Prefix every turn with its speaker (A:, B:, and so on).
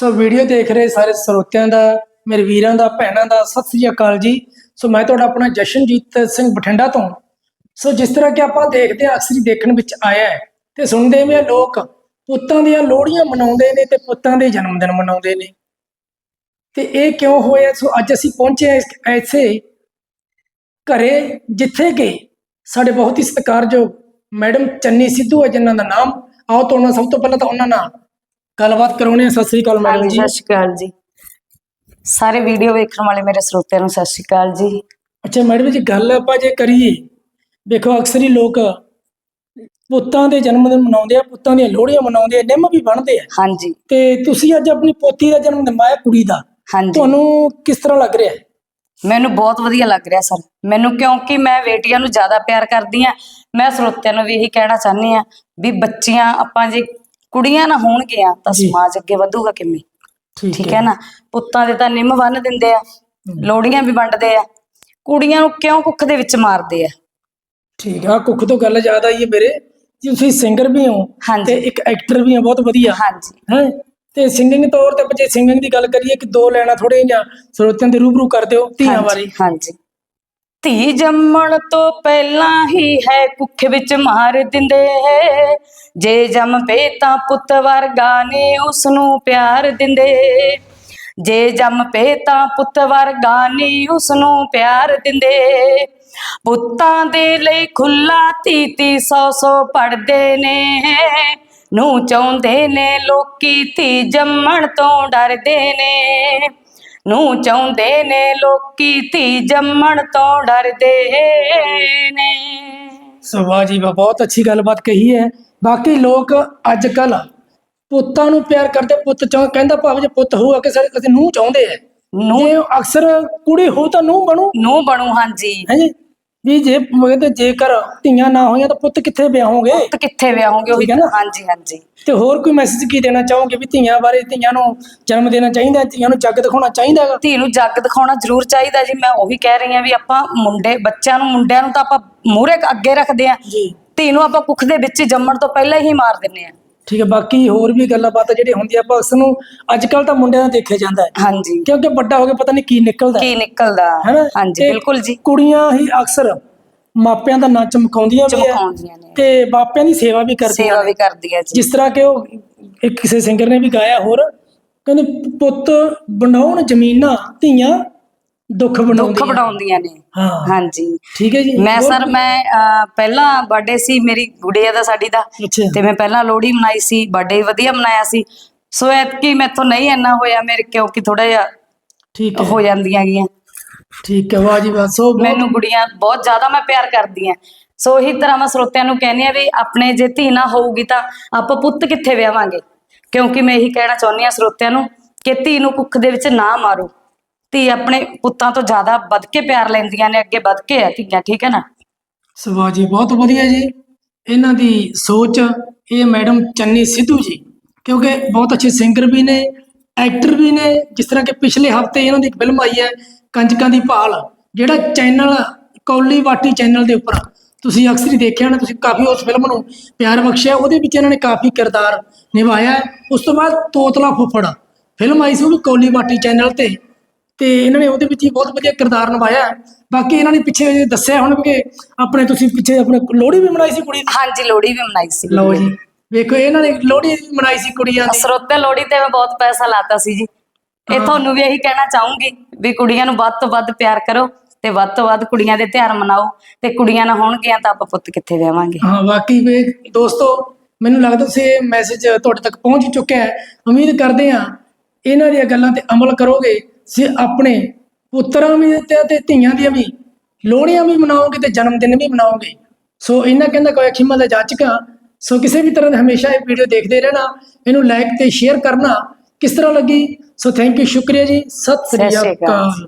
A: So video ਦੇਖ ਰਹੇ ਸਾਰੇ ਸਰੋਤਿਆਂ ਦਾ, ਮੇਰੇ ਵੀਰਾਂ ਦਾ, ਭੈਣਾਂ ਦਾ, ਸਤਿ ਸ੍ਰੀ ਅਕਾਲ ਜੀ। ਸੋ ਮੈਂ ਤੁਹਾਡਾ ਆਪਣਾ ਜਸ਼ਨਜੀਤ ਸਿੰਘ ਬਠਿੰਡਾ ਤੋਂ। ਸੋ ਜਿਸ ਤਰ੍ਹਾਂ ਕਿ ਆਪਾਂ ਦੇਖਦੇ ਹਾਂ, ਅਕਸਰ ਹੀ ਦੇਖਣ ਵਿੱਚ ਆਇਆ ਹੈ ਤੇ ਸੁਣਦੇ ਵੀ ਲੋਕ ਪੁੱਤਾਂ ਦੀਆਂ ਲੋਹੜੀਆਂ ਮਨਾਉਂਦੇ ਨੇ ਤੇ ਪੁੱਤਾਂ ਦੇ ਜਨਮ ਦਿਨ ਮਨਾਉਂਦੇ ਨੇ। ਤੇ ਇਹ ਕਿਉਂ ਹੋਇਆ? ਸੋ ਅੱਜ ਅਸੀਂ ਪਹੁੰਚੇ ਹਾਂ ਐਸੇ ਘਰੇ ਜਿੱਥੇ ਕਿ ਸਾਡੇ ਬਹੁਤ ਹੀ ਸਤਿਕਾਰਯੋਗ ਮੈਡਮ ਚੰਨੀ ਸਿੱਧੂ ਹੈ, ਜਿਨ੍ਹਾਂ ਦਾ ਨਾਮ ਆਓ ਤੋਂ ਸਭ ਤੋਂ ਪਹਿਲਾਂ ਤਾਂ ਉਹਨਾਂ ਨਾਲ ਗੱਲਬਾਤ ਕਰਾਉਣੇ ਸਤਿ ਸ੍ਰੀ ਅਕਾਲ ਮੈਡਮ
B: ਹਾਂਜੀ
A: ਜੀ।
B: ਸਤਿ ਸ਼੍ਰੀ ਅਕਾਲ ਜੀ। ਸਾਰੇ ਵੀਡੀਓ ਵੇਖਣ ਵਾਲੇ ਮੇਰੇ ਸਰੋਤਿਆਂ ਨੂੰ ਸਤਿ ਸ਼੍ਰੀ ਅਕਾਲ ਜੀ।
A: ਅੱਛਾ ਮੈਡਮ ਜੀ ਗੱਲ ਆਪਾਂ ਜੇ ਕਰੀਏ ਦੇਖੋ ਅਕਸਰ ਹੀ ਲੋਕ ਪੁੱਤਾਂ ਦੇ ਜਨਮ ਦਿਨ ਮਨਾਉਂਦੇ ਆ ਪੁੱਤਾਂ ਦੀਆਂ ਲੋਹੜੀਆਂ ਮਨਾਉਂਦੇ ਆ ਨਿੰਮ ਵੀ ਬਣਦੇ ਆ।
B: ਹਾਂਜੀ।
A: ਤੇ ਤੁਸੀਂ ਅੱਜ ਆਪਣੀ ਪੋਤੀ ਦਾ ਜਨਮ ਦਿਨ ਮਾਇਆ ਕੁੜੀ ਦਾ।
B: ਹਾਂਜੀ।
A: ਤੁਹਾਨੂੰ ਕਿਸ ਤਰ੍ਹਾਂ ਲੱਗ ਰਿਹਾ? ਹੈ
B: ਮੈਨੂੰ ਬਹੁਤ ਵਧੀਆ ਲੱਗ ਰਿਹਾ ਸਰ। ਮੈਨੂੰ ਕਿਉਂਕਿ ਮੈਂ ਬੇਟੀਆਂ ਨੂੰ ਜ਼ਿਆਦਾ ਪਿਆਰ ਕਰਦੀ ਆ ਮੈਂ ਸਰੋਤਿਆਂ ਨੂੰ ਵੀ ਇਹੀ ਕਹਿਣਾ ਚਾਹੁੰਦੀ ਆ ਵੀ ਬੱਚੀਆਂ ਆਪਾਂ ਜੇ ਕੁੜੀਆਂ ਨਾ ਹੋਣਗੀਆਂ ਤਾਂ
A: ਜੀ।
B: ਸਮਾਜ ਅੱਗੇ ਵਧੂਗਾ ਕਿਵੇਂ? ਠੀਕ ਹੈ ਨਾ? ਪੁੱਤਾਂ ਦੇ ਤਾਂ ਨਿੰਮ ਬੰਨ ਦਿੰਦੇ ਆ ਲੋੜੀਆਂ ਵੀ ਵੰਡਦੇ ਆ। ਕੁੜੀਆਂ ਨੂੰ ਕਿਉਂ ਕੁੱਖ ਦੇ ਵਿੱਚ ਮਾਰਦੇ ਆ?
A: ਠੀਕ ਆ ਕੁੱਖ ਤੋਂ ਗੱਲ ਯਾਦ ਆਈ ਹੈ ਮੇਰੇ। ਜੀ ਤੁਸੀਂ ਸਿੰਗਰ ਵੀ ਹੋ
B: ਹਾਂਜੀ।
A: ਤੇ ਇੱਕ ਐਕਟਰ ਵੀ ਹੋ ਬਹੁਤ ਵਧੀਆ।
B: ਹਾਂਜੀ।
A: ਹੈ? ਤੇ ਸਿੰਗਿੰਗ ਤੌਰ ਤੇ ਜੇ ਸਿੰਗਿੰਗ ਦੀ ਗੱਲ ਕਰੀਏ ਕਿ ਦੋ ਲੈਣਾ ਥੋੜੇ ਜਿਹਾ ਸਰੋਤਿਆਂ ਦੇ ਰੂਬਰੂ ਕਰ ਦਿਓ ਧੀਆਂ
B: ਹਾਂਜੀ,
A: ਬਾਰੇ।
B: ਹਾਂਜੀ। ਧੀ ਜੰਮਣ ਤੋਂ ਪਹਿਲਾਂ ਹੀ ਹੈ ਕੁੱਖ ਵਿੱਚ ਮਾਰ ਦਿੰਦੇ ਜੇ ਜੰਮ ਪਏ ਤਾਂ ਪੁੱਤ ਵਰਗਾ ਨੇ ਉਸ ਨੂੰ ਪਿਆਰ ਦਿੰਦੇ। ਜੇ ਜੰਮ ਪਏ ਤਾਂ ਪੁੱਤ ਵਰਗਾ ਨੇ ਉਸ ਨੂੰ ਪਿਆਰ ਦਿੰਦੇ। ਪੁੱਤਾਂ ਦੇ ਲਈ ਖੁੱਲਾ ਧੀ ਸੌ ਸੌ ਪੜਦੇ ਨੇ। ਨੂੰ ਚਾਹੁੰਦੇ ਨੇ ਲੋਕੀ ਧੀ ਜੰਮਣ ਤੋਂ ਡਰਦੇ ਨੇ। ਨੂੰ ਚਾਹੁੰਦੇ ਨੇ ਲੋਕੀ ਧੀ ਜੰਮਣ ਤੋਂ ਡਰਦੇ ਨੇ।
A: ਸੋ ਵਾਹ ਜੀ ਵਾਹ ਬਹੁਤ ਅੱਛੀ ਗੱਲਬਾਤ ਕਹੀ ਹੈ। ਬਾਕੀ ਲੋਕ ਅੱਜ ਕੱਲ ਪੁੱਤਾਂ ਨੂੰ ਪਿਆਰ ਕਰਦੇ ਪੁੱਤ ਚਾਹ ਕਹਿੰਦਾ ਭਾਵੇਂ ਜੇ ਪੁੱਤ ਹੋਊਗਾ ਕਿ ਸਾਡੇ ਅਸੀਂ ਨੂੰ ਚਾਹੁੰਦੇ ਆ
B: ਨੂੰ
A: ਅਕਸਰ ਕੁੜੀ ਹੋ ਤਾਂ ਨੂੰ ਬਣੂ।
B: ਨੂੰ ਬਣੂ ਹਾਂਜੀ।
A: ਹੈ ਜੀ? ਵੀ ਜੇ ਕਹਿੰਦੇ ਜੇਕਰ ਧੀਆਂ ਨਾ ਹੋਈਆਂ ਤਾਂ ਪੁੱਤ ਕਿੱਥੇ ਵਿਆਹੋਗੇ
B: ਪੁੱਤ ਕਿੱਥੇ ਵਿਆਹੋਗੇ ਉਹੀ
A: ਠੀਕ ਹੈ ਨਾ?
B: ਹਾਂਜੀ ਹਾਂਜੀ।
A: ਤੇ ਹੋਰ ਕੋਈ ਮੈਸੇਜ ਕੀ ਦੇਣਾ ਚਾਹੋਗੇ ਵੀ ਧੀਆਂ ਬਾਰੇ ਧੀਆਂ ਨੂੰ ਜਨਮ ਦੇਣਾ ਚਾਹੀਦਾ ਧੀਆਂ ਨੂੰ ਜੱਗ ਦਿਖਾਉਣਾ ਚਾਹੀਦਾ ਹੈਗਾ?
B: ਧੀ ਨੂੰ ਜੱਗ ਦਿਖਾਉਣਾ ਜ਼ਰੂਰ ਚਾਹੀਦਾ ਜੀ ਮੈਂ ਉਹੀ ਕਹਿ ਰਹੀ ਹਾਂ ਵੀ ਆਪਾਂ ਮੁੰਡੇ ਬੱਚਿਆਂ ਨੂੰ ਮੁੰਡਿਆਂ ਨੂੰ ਤਾਂ ਆਪਾਂ ਮੂਹਰੇ ਅੱਗੇ ਰੱਖਦੇ ਆ
A: ਜੀ।
B: ਧੀ ਨੂੰ ਆਪਾਂ ਕੁੱਖ ਦੇ ਵਿੱਚ ਹੀ ਜੰਮਣ ਤੋਂ ਪਹਿਲਾਂ ਹੀ ਮਾਰ ਦਿੰਨੇ ਆ
A: ਠੀਕ ਹੈ ਬਾਕੀ ਹੋਰ ਵੀ ਗੱਲਾਂ ਬਾਤਾਂ ਜਿਹੜੀਆਂ ਹੁੰਦੀਆਂ ਆਪਾਂ ਉਸ ਨੂੰ ਅੱਜ ਕੱਲ ਤਾਂ ਮੁੰਡਿਆਂ ਦਾ ਦੇਖਿਆ ਜਾਂਦਾ ਹੈ।
B: ਹਾਂਜੀ।
A: ਕਿਉਂਕਿ ਵੱਡਾ ਹੋ ਕੇ ਪਤਾ ਨਹੀਂ ਕੀ ਨਿਕਲਦਾ
B: ਕੀ ਨਿਕਲਦਾ
A: ਹੈਨਾ?
B: ਹਾਂਜੀ
A: ਤੇ
B: ਬਿਲਕੁਲ ਜੀ।
A: ਕੁੜੀਆਂ ਹੀ ਅਕਸਰ ਮਾਪਿਆਂ ਦਾ ਨਾਂ ਚਮਕਾਉਂਦੀਆਂ ਵੀ
B: ਚਮਕਾਉਂਦੀਆਂ ਨੇ।
A: ਤੇ ਮਾਪਿਆਂ ਦੀ ਸੇਵਾ ਵੀ ਕਰਦੀਆਂ
B: ਸੇਵਾ ਵੀ ਕਰਦੀ ਹੈ ਜੀ।
A: ਜਿਸ ਤਰ੍ਹਾਂ ਕਿ ਉਹ ਇੱਕ ਕਿਸੇ ਸਿੰਗਰ ਨੇ ਵੀ ਗਾਇਆ ਹੋਰ ਕਹਿੰਦੇ ਪੁੱਤ ਬਣਾਉਣ ਜ਼ਮੀਨਾਂ ਧੀਆਂ ਦੁੱਖ
B: ਦੁੱਖ
A: ਬਣਾਉਂਦੀਆਂ।
B: ਵਡਾਉਂਦੀਆਂ ਨੇ।
A: ਹਾਂ।
B: ਹਾਂਜੀ।
A: ਠੀਕ ਹੈ ਜੀ।
B: ਮੈਂ ਸਰ ਮੈਂ ਅਹ, ਪਹਿਲਾਂ ਬਰਥਡੇ ਸੀ ਮੇਰੀ ਗੁੜੀਆ ਦਾ ਸਾਡੀ ਦਾ।
A: ਅੱਛਾ।
B: ਤੇ ਮੈਂ ਪਹਿਲਾਂ ਲੋਹੜੀ ਮਨਾਈ ਸੀ ਬਰਥਡੇ ਵਧੀਆ ਮਨਾਇਆ ਸੀ। ਸੋ ਐਤਕੀ ਮੈਥੋਂ ਨਹੀਂ ਇੰਨਾ ਹੋਇਆ ਮੇਰੇ ਕਿਉਂਕਿ ਥੋੜਾ ਜਿਹਾ
A: ਠੀਕ ਹੈ।
B: ਹੋ ਜਾਂਦੀਆਂ ਗੀਆਂ
A: ਠੀਕ ਹੈ ਵਾਹ ਜੀ ਵਾਹ। ਸੋ ਬਹੁਤ-
B: ਮੈਨੂੰ ਗੁੜੀਆਂ ਬਹੁਤ ਜ਼ਿਆਦਾ ਮੈਂ ਪਿਆਰ ਕਰਦੀ ਆ ਸੋ ਇਹੀ ਤਰ੍ਹਾਂ ਮੈਂ ਸਰੋਤਿਆਂ ਨੂੰ ਕਹਿੰਦੀ ਆ ਵੀ ਆਪਣੇ ਜੇ ਧੀ ਨਾ ਹੋਊਗੀ ਤਾਂ ਆਪਾਂ ਪੁੱਤ ਕਿੱਥੇ ਵਿਆਵਾਂਗੇ ਕਿਉਂਕਿ ਮੈਂ ਇਹੀ ਕਹਿਣਾ ਚਾਹੁੰਦੀ ਆ ਸਰੋਤਿਆਂ ਨੂੰ ਕਿ ਧੀ ਨੂੰ ਕੁੱਖ ਦੇ ਵਿੱਚ ਨਾ ਮਾਰੋ। ਧੀ ਆਪਣੇ ਪੁੱਤਾਂ ਤੋਂ ਜ਼ਿਆਦਾ ਵੱਧ ਕੇ ਪਿਆਰ ਲੈਂਦੀਆਂ ਨੇ, ਅੱਗੇ ਵੱਧ ਕੇ ਹੈ ਧੀਆਂ, ਠੀਕ ਹੈ ਨਾ?
A: ਸੋ ਜੀ, ਬਹੁਤ ਵਧੀਆ ਜੀ। ਇਹਨਾਂ ਦੀ ਸੋਚ, ਇਹ ਮੈਡਮ ਚੰਨੀ ਸਿੱਧੂ ਜੀ, ਕਿਉਂਕਿ ਬਹੁਤ ਅੱਛੇ ਸਿੰਗਰ ਵੀ ਨੇ, ਐਕਟਰ ਵੀ ਨੇ, ਜਿਸ ਤਰ੍ਹਾਂ ਕਿ ਪਿਛਲੇ ਹਫ਼ਤੇ ਇਹਨਾਂ ਦੀ ਇੱਕ ਫਿਲਮ ਆਈ ਹੈ, ਕੰਜਕਾਂ ਦੀ ਭਾਲ, ਜਿਹੜਾ ਚੈਨਲ, ਕੌਲੀ ਵਾਟੀ ਚੈਨਲ ਦੇ ਉੱਪਰ ਤੁਸੀਂ ਅਕਸਰ ਹੀ ਦੇਖਿਆ ਹੋਣਾ, ਤੁਸੀਂ ਕਾਫੀ ਉਸ ਫਿਲਮ ਨੂੰ ਪਿਆਰ ਬਖਸ਼ਿਆ, ਉਹਦੇ ਵਿੱਚ ਇਹਨਾਂ ਨੇ ਕਾਫੀ ਕਿਰਦਾਰ ਨਿਭਾਇਆ। ਉਸ ਤੋਂ ਬਾਅਦ ਤੋਤਲਾ ਫੁੱਫੜ ਫਿਲਮ ਆਈ ਸੀ ਉਹ ਵੀ ਕੌਲੀ ਵਾਟੀ ਚੈਨਲ ਤੇ। ਤੇ ਇਹਨਾਂ ਨੇ ਉਹਦੇ ਵਿੱਚ ਹੀ ਬਹੁਤ ਵਧੀਆ ਕਿਰਦਾਰ ਨਿਭਾਇਆ ਹੈ। ਬਾਕੀ ਇਹਨਾਂ ਨੇ ਪਿੱਛੇ ਦੱਸਿਆ ਹੁਣ ਕਿ ਆਪਣੇ ਤੁਸੀਂ ਪਿੱਛੇ ਆਪਣੇ ਲੋਹੜੀ ਵੀ ਮਨਾਈ ਸੀ ਕੁੜੀ ਦੀ?
B: ਹਾਂਜੀ ਲੋਹੜੀ ਵੀ ਮਨਾਈ ਸੀ।
A: ਲਓ ਜੀ। ਵੇਖੋ ਇਹਨਾਂ ਨੇ ਲੋਹੜੀ ਵੀ ਮਨਾਈ ਸੀ ਕੁੜੀਆਂ ਦੀ।
B: ਸਰੋਤੇ ਲੋਹੜੀ ਤੇ ਮੈਂ ਬਹੁਤ ਪੈਸਾ ਲਾਤਾ ਸੀ ਜੀ। ਇਹ ਤੁਹਾਨੂੰ ਵੀ ਇਹੀ ਕਹਿਣਾ ਚਾਹੂੰਗੀ ਵੀ ਕੁੜੀਆਂ ਨੂੰ ਵੱਧ ਤੋਂ ਵੱਧ ਪਿਆਰ ਕਰੋ ਤੇ ਵੱਧ ਤੋਂ ਵੱਧ ਕੁੜੀਆਂ ਦੇ ਤਿਉਹਾਰ ਮਨਾਓ ਤੇ ਕੁੜੀਆਂ ਨਾ ਹੋਣਗੀਆਂ ਤਾਂ ਆਪਾਂ ਪੁੱਤ ਕਿੱਥੇ ਵਿਆਵਾਂਗੇ
A: ਹਾਂ ਬਾਕੀ ਵੇ ਦੋਸਤੋ ਮੈਨੂੰ ਲੱਗਦਾ ਸੇ ਮੈਸੇਜ ਤੁਹਾਡੇ ਤੱਕ ਪਹੁੰਚ ਚੁੱਕਿਆ ਹੈ। ਉਮੀਦ ਕਰਦੇ ਹਾਂ ਇਹਨਾਂ ਦੀਆਂ ਗੱਲਾਂ ਤੇ ਅਮਲ ਕਰੋਗੇ ਸੇ ਆਪਣੇ ਪੁੱਤਰਾਂ ਵੀ ਤੇ ਧੀਆਂ ਦੀਆਂ ਵੀ ਲੋਹੜੀਆਂ ਵੀ ਮਨਾਓਗੇ ਤੇ ਜਨਮ ਦਿਨ ਵੀ ਮਨਾਓਗੇ। ਸੋ ਇਹਨਾਂ ਕਹਿੰਦਾ ਕੋਈ ਖਿਮਾ ਦਾ ਜਾਚਕਾ ਸੋ ਕਿਸੇ ਵੀ ਤਰ੍ਹਾਂ ਹਮੇਸ਼ਾ ਇਹ ਵੀਡੀਓ ਦੇਖਦੇ ਰਹਿਣਾ ਇਹਨੂੰ ਲਾਈਕ ਤੇ ਸ਼ੇਅਰ ਕਰਨਾ ਕਿਸ ਤਰ੍ਹਾਂ ਲੱਗੀ? ਸੋ ਥੈਂਕ ਯੂ ਸ਼ੁਕਰੀਆ ਜੀ। ਸਤਿ ਸ੍ਰੀ। ਅਕਾਲ।